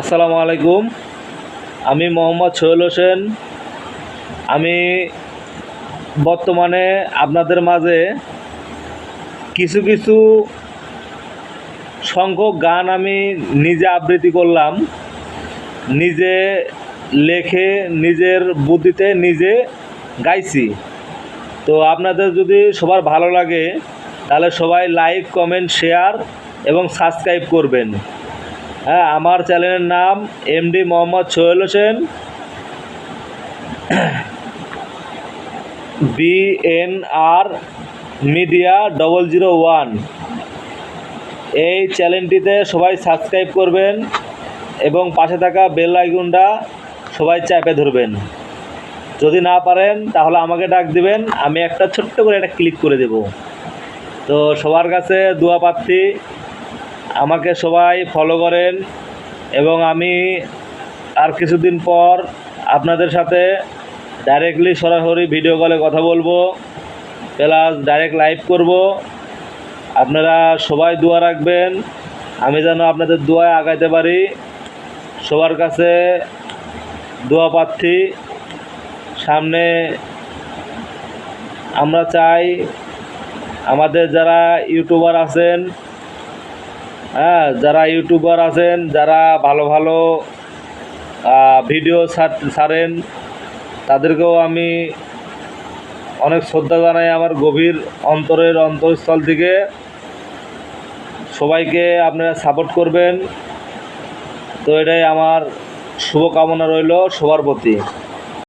আসসালামু আলাইকুম। আমি মোহাম্মদ সোহেল হোসেন। আমি বর্তমানে আপনাদের মাঝে কিছু কিছু সংখ্যক গান আমি নিজে আবৃত্তি করলাম। নিজে লেখে, নিজের বুদ্ধিতে নিজে গাইছি। তো আপনাদের যদি সবার ভালো লাগে, তাহলে সবাই লাইক, কমেন্ট, শেয়ার এবং সাবস্ক্রাইব করবেন। হ্যাঁ আমার চ্যানেলের নাম MD Mohammad Sohel Hossain. BNR media double zero one. এই চ্যানেলটিতে সবাই সাবস্ক্রাইব করবেন এবং পাশে থাকা বেল আইকনটা সবাই চাপে ধরবেন। যদি না পারেন, তাহলে আমাকে ডাক দিবেন, আমি একটা ছোট্ট করে একটা ক্লিক করে দেব। তো সবার কাছে দোয়া প্রার্থী আমাকে সবাই ফলো করেন এবং আমি আর কিছুদিন পর আপনাদের সাথে ডাইরেক্টলি সরাসরি ভিডিও কলে কথা বলব প্লাস ডাইরেক্ট লাইভ করব। আপনারা সবাই দোয়া রাখবেন, আমি যেন আপনাদের দোয়ায় আগাইতে পারি। সবার কাছে দোয়া প্রার্থী, সামনে আমরা চাই আমাদের যারা ইউটিউবার আছেন হ্যাঁ যারা ইউটিউবার আছেন, যারা ভালো ভালো ভিডিও ছাড়েন, তাদেরকেও আমি অনেক শ্রদ্ধা জানাই আমার গভীর অন্তরের অন্তরস্থল থেকে। সবাইকে আপনারা সাপোর্ট করবেন। তো এটাই আমার শুভকামনা রইল সবার প্রতি।